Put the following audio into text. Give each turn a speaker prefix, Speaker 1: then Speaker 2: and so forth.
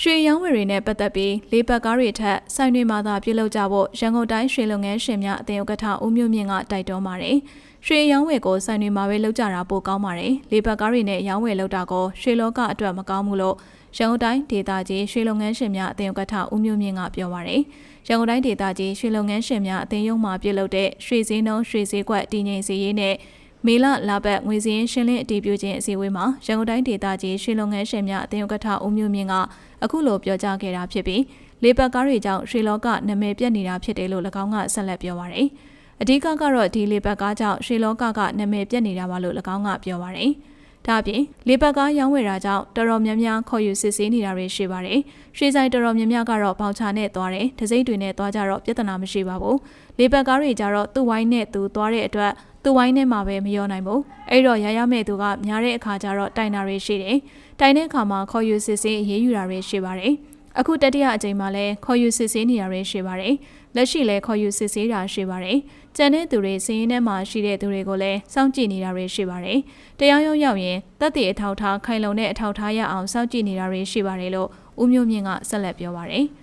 Speaker 1: ရွှေရောင်းဝယ်တွေနဲ့ပတ်သက်ပြီးလေးပတ်ကားတွေထက်ဆိုင်တွေမှာသာပြုလုပ်ကြဖို့ရန်ကုန်တိုင်းရွှေလုပ်ငန်းရှင်များအသင်းဥက္ကဋ္ဌဦးမျိုးမြင့်ကတိုက်တွန်းပါတယ်။ရွှေရောင်းဝယ်ကိုဆိုင်တွေမှာပဲလုပ်ကြတာပိုကောင်းပါတယ်။လေးပတ်ကားတွေနဲ့ရောင်းဝယ်လုပ်တာကိုရွှေလောကအတွက်မကောင်းဘူးလို့ရန်ကုန်တိုင်းဒေသကြီးရွှေလုပ်ငန်းရှင်များအသင်းဥက္ကဋ္ဌဦးမျိုးမြင့်ကပြောပါတယ်။ရန်ကုန်တိုင်းဒေသကြီးရွှေလုပ်ငန်းရှင်များအသင်းရုံးမှပြုလုပ်တဲ့ရွှေစည်းနှုန်းရွှေစည်းကွက်တည်ငြိမ်စေရေးနဲ့ မေလလာပတ်ငွေစည်းရှင်းလင်းအတည်ပြုခြင်းအစည်းအဝေးမှာရန်ကုန်တိုင်းဒေသကြီးရွှေလုပ်ငန်းရှင်များအသင်းဥက္ကဋ္ဌဦးမျိုးမြင့်ကအခုလိုပြောကြားခဲ့တာဖြစ်ပြီးလေပတ်ကားတွေကြောင့်ရွှေလောကနာမည်ပြက်နေတာဖြစ်တယ်လို့၎င်းကဆက်လက်ပြောပါရယ်အဓိကကတော့ဒီလေပတ်ကားကြောင့်ရွှေလောကကနာမည်ပြက်နေတာပါလို့၎င်းကပြောပါရယ်ဒါအပြင်လေပတ်ကားရောင်းဝယ်တာကြောင့်တော်တော်များများခေါ်ယူစစ်ဆေးနေတာတွေရှိပါတယ်။ရွှေဆိုင်တော်တော်များများကတော့ပေါင်ချနဲ့သွားတယ်။ဒစိမ့်တွေနဲ့သွားကြတော့ပြဿနာမရှိပါဘူး။လေပတ်ကားတွေကြတော့သူ့ဝိုင်းနဲ့သူသွားတဲ့အတွက် သူ့ဝိုင်းနဲ့မှာပဲမရောနိုင်ဘူး။အဲ့တော့ရရမဲ့သူကများတဲ့အခါကျတော့တိုင်တာတွေရှိတယ်။တိုင်တဲ့အခါမှာခေါ်ယူစစ်ဆေးအေးအေးယူတာတွေရှိပါတယ်။အခုတတိယအကြိမ်မှာလည်းခေါ်ယူစစ်ဆေးနေတာတွေရှိပါတယ်။လက်ရှိလည်းခေါ်ယူစစ်ဆေးတာရှိပါတယ်။ကျန်တဲ့သူတွေစည်ရင်းထဲမှာရှိတဲ့သူတွေကိုလည်းစောင့်ကြည့်နေတာတွေရှိပါတယ်။တရားရုံးရောက်ရင်တပ်တည်အထောက်ထားခိုင်လုံတဲ့အထောက်ထားရအောင်စောင့်ကြည့်နေတာတွေရှိပါတယ်လို့ဦးမျိုးမြင့်ကဆက်လက်ပြောပါတယ်။